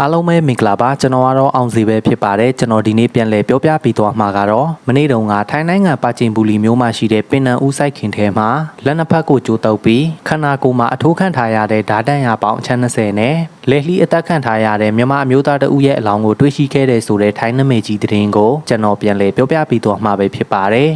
အားလုံးပဲမင်္ဂလာပါကျွန်တော်ကတော့အောင်စီပဲဖြစ်ပါတယ်ကျွန်တော်ဒီနေ့ပြန်လည်ပြောပြပေးသွားမှာကတော့မနေ့တုန်းကထိုင်းနိုင်ငံပါကျင်ပူလီမြို့မှာရှိတဲ့ပင်နံဦးဆိုင်ခင်ထဲမှာလက်နှစ်ဖက်ကိုကြိုးတုပ်ပြီးခန္ဓာကိုယ်မှာအထိုးခံထားရတဲ့ဓာတ်တန်ရပေါင်းအချမ်း20နဲ့လက်လှီအသက်ခံထားရတဲ့မြန်မာအမျိုးသားတဦးရဲ့အလောင်းကိုတွေ့ရှိခဲ့တဲ့ဆိုတဲ့ထိုင်းနမိတ်ကြီးသတင်းကိုကျွန်တော်ပြန်လည်ပြောပြပေးသွားမှာပဲဖြစ်ပါတယ်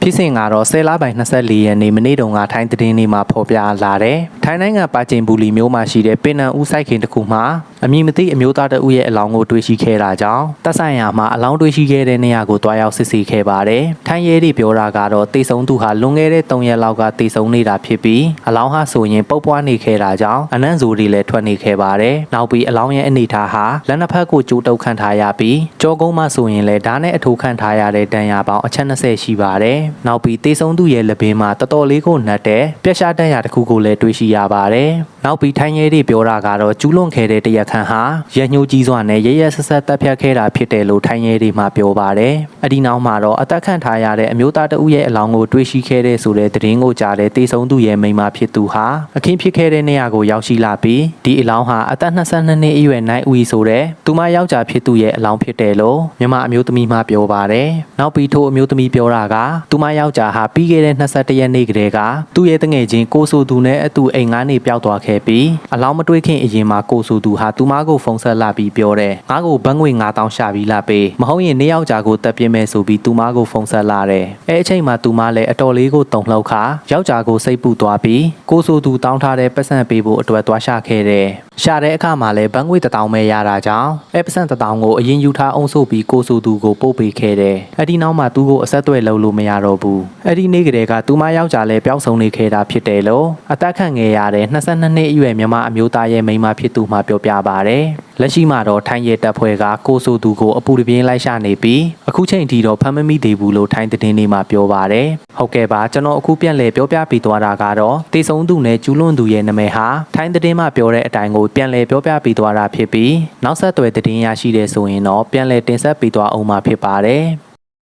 ဖြစ်စဉ်ကတော့ဆယ်လပိုင်း24ရက်နေ့မနေ့တုန်းကထိုင်းသတင်းတွေမှာဖော်ပြလာတယ်။ထိုင်းနိုင်ငံပါကျင်ပူလီမြို့မှာရှိတဲ့ပင်နံဦးဆိုင်ခင်တစ်ခုမှာ အမည်မသိအမျိုးသားတဦးရဲ့အလောင်းကိုတွေ့ရှိခဲ့တာကြောင့်တပ်ဆိုင်ရာမှာအလောင်းတွေ့ရှိခဲ့တဲ့နေရာကိုတွားရောက်စစ်ဆေးခဲ့ပါတယ်။ထိုင်းရဲတွေပြောတာကတော့တေဆုံသူဟာလွန်ခဲ့တဲ့3ရက်လောက်ကတေဆုံနေတာဖြစ်ပြီးအလောင်းဟာဆိုရင်ပုတ်ပွားနေခဲ့တာကြောင့်အနံ့ဇိုတွေလည်းထွက်နေခဲ့ပါတယ်။နောက်ပြီးအလောင်းရဲ့အနေထားဟာလက်နှစ်ဖက်ကိုကြိုးတုပ်ခံထားရပြီးကြောကုန်းမှဆိုရင်လည်းဓာတ်နဲ့အထိုးခံထားရတဲ့ဒဏ်ရာပေါင်းအချက်20ရှိပါတယ်။နောက်ပြီးတေဆုံသူရဲ့လက်ဘေးမှာတော်တော်လေးကိုနှက်တဲ့ပြက်ရှားဒဏ်ရာတစ်ခုကိုလည်းတွေ့ရှိရပါတယ်။နောက်ပြီးထိုင်းရဲတွေပြောတာကတော့ကျူးလွန်ခဲ့တဲ့တရက်ခန့်ဟာရညှိုးကြီးစွာနဲ့ရရဆက်ဆက်တပ်ဖြတ်ခဲ့တာဖြစ်တယ်လို့ထိုင်းရဲတွေမှပြောပါတယ်။အဒီနောက်မှာတော့အသက်ခံထားရတဲ့အမျိုးသားတဦးရဲ့အလောင်းကိုတွေ့ရှိခဲ့တဲ့ဆိုတဲ့သတင်းကိုကြားတဲ့တေဆုံသူရဲ့မိန်းမဖြစ်သူဟာအခင်းဖြစ်ခဲ့တဲ့နေရာကိုရောက်ရှိလာပြီးဒီအလောင်းဟာအသက်22နှစ်အရွယ်နိုင်ဦးဆိုတဲ့သူမယောက်ျားဖြစ်သူရဲ့အလောင်းဖြစ်တယ်လို့မြန်မာအမျိုးသမီးမှပြောပါတယ်။နောက်ပြီးထိုအမျိုးသမီးပြောတာကသူမယောက်ျားဟာပြီးခဲ့တဲ့22ရက်နေ့ကတည်းကသူ့ရဲ့တငယ်ချင်းကိုဆိုသူနဲ့အတူအိမ်ငါးနေပျောက်သွားခဲ့ပြီးအလောင်းမတွေ့ခင်အရင်မှာကိုဆိုသူဟာသူမကိုဖုန်းဆက်လာပြီးပြောတယ်ငါ့ကိုဘန်းငွေ9000ရှာပြီးလာပေးမဟုတ်ရင်နေ့ယောက်ျားကိုတပ်ပြင်းမဲ့ဆိုပြီးသူမကိုဖုန်းဆက်လာတယ်အဲအချိန်မှာသူမလည်းအတော်လေးကိုတုံလှုပ်ခါယောက်ျားကိုစိတ်ပူသွားပြီးကိုဆိုသူတောင်းထားတဲ့ပတ်စံပေးဖို့အတွက်သွားရှာခဲ့တယ် ရှာတဲ့အခါမှာလည်းဘန်းငွေ1000ပဲရတာကြောင့်အဲပတ်စံ1000ကိုအရင်ယူထားအောင်ဆိုပြီးကိုဆိုသူကိုပို့ပေးခဲ့တယ်အဲ့ဒီနောက်မှာသူ့ကိုအဆက်အသွယ်လုပ်လို့မရတော့ဘူးအဲ့ဒီနေ့ကတည်းကသူမယောက်ျားလည်းပျောက်ဆုံးနေခဲ့တာဖြစ်တယ်လို့အသက်ခံခဲ့ရတဲ့22နှစ်အရွယ်မြန်မာအမျိုးသားရဲ့မိန်းမဖြစ်သူမှပြောပြပါဗျ။လက်ရှိမှာတော့ထိုင်းရဲတပ်ဖွဲ့ကကိုဆိုသူကိုအပူတပြင်းလိုက်ရှာနေပြီးအခုချိန်ထိတော့ဖမ်းမမိသေးဘူးလို့ထိုင်းသတင်းတွေမှာပြောပါဗျ။ဟုတ်ကဲ့ပါကျွန်တော်အခုပြန်လည်ပြောပြပေးသွားတာကတော့တေဆုံးသူနဲ့ကျူးလွန်သူရဲ့နာမည်ဟာထိုင်းသတင်းမှာပြောတဲ့အတိုင်းကိုပြန်လည်ပြောပြပေးသွားတာဖြစ်ပြီးနောက်ဆက်တွဲသတင်းရရှိတဲ့ဆိုရင်တော့ပြန်လည်တင်ဆက်ပေးသွားအောင်မှာဖြစ်ပါတယ်။